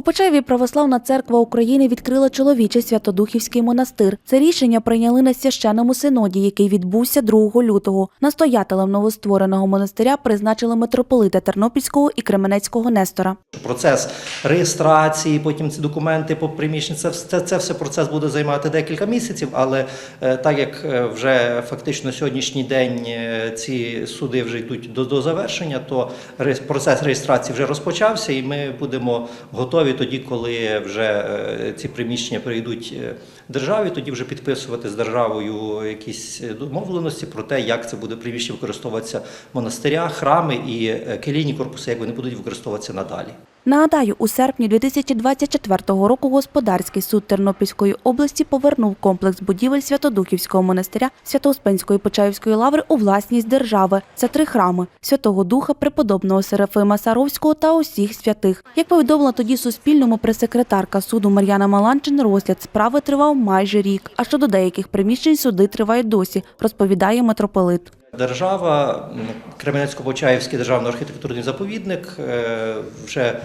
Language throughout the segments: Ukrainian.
У Почаєві Православна церква України відкрила чоловічий Святодухівський монастир. Це рішення прийняли на священному синоді, який відбувся 2 лютого. Настоятелем новоствореного монастиря призначили митрополита Тернопільського і Кременецького Нестора. Процес реєстрації, потім ці документи по приміщенню, це, це, це все процес буде займати декілька місяців, але е, так як е, вже фактично сьогоднішній день е, ці суди вже йдуть до, до завершення, то процес реєстрації вже розпочався, і ми будемо готові тоді, коли вже е, ці приміщення перейдуть е, державі, тоді вже підписувати з державою якісь е, домовленості про те, як це буде приміщення використовуватися монастиря, храми і келійні корпуси, як вони будуть використовуватися надалі. Нагадаю, у серпні 2024 року господарський суд Тернопільської області повернув комплекс будівель Святодухівського монастиря Свято-Успенської Почаївської лаври у власність держави. Це три храми Святого Духа, преподобного Серафима Саровського та усіх святих. Як повідомила тоді Суспільному прес-секретарка суду Мар'яна Маланчин, розгляд справи тривав майже рік. А щодо деяких приміщень суди тривають досі, розповідає митрополит. Держава, Кременецько-Почаївський державний архітектурний заповідник, е, вже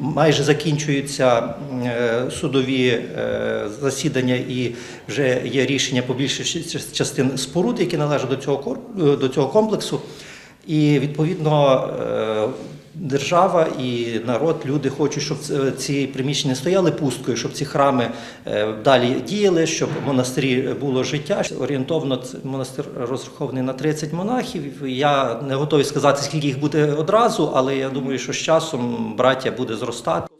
майже закінчуються е, судові е, засідання і вже є рішення по більшій частин споруд, які належать до цього, до цього комплексу. І відповідно держава і народ, люди хочуть, щоб ці приміщення стояли пусткою, щоб ці храми е, далі діяли, щоб в монастирі було життя. Орієнтовно монастир розрахований на 30 монахів. Я не готовий сказати, скільки їх буде одразу, але я думаю, що з часом браття буде зростати.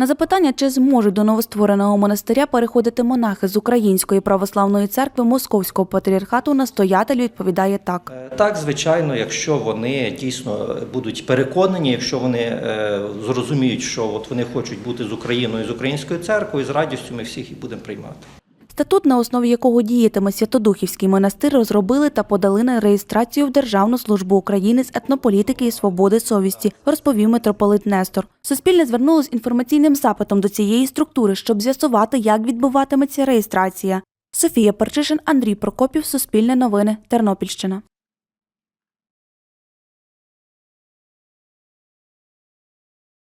На запитання, чи зможуть до новоствореного монастиря переходити монахи з Української православної церкви Московського патріархату, настоятель відповідає так. Е, Так, звичайно, якщо вони дійсно будуть переконані, якщо вони е, зрозуміють, що от вони хочуть бути з Україною, з українською церквою, з радістю ми всіх їх будемо приймати. Статут, на основі якого діятиме Святодухівський монастир, розробили та подали на реєстрацію в Державну службу України з етнополітики і свободи совісті, розповів митрополит Нестор. Суспільне звернулось інформаційним запитом до цієї структури, щоб з'ясувати, як відбуватиметься реєстрація. Софія Перчишин, Андрій Прокопів, Суспільне новини, Тернопільщина.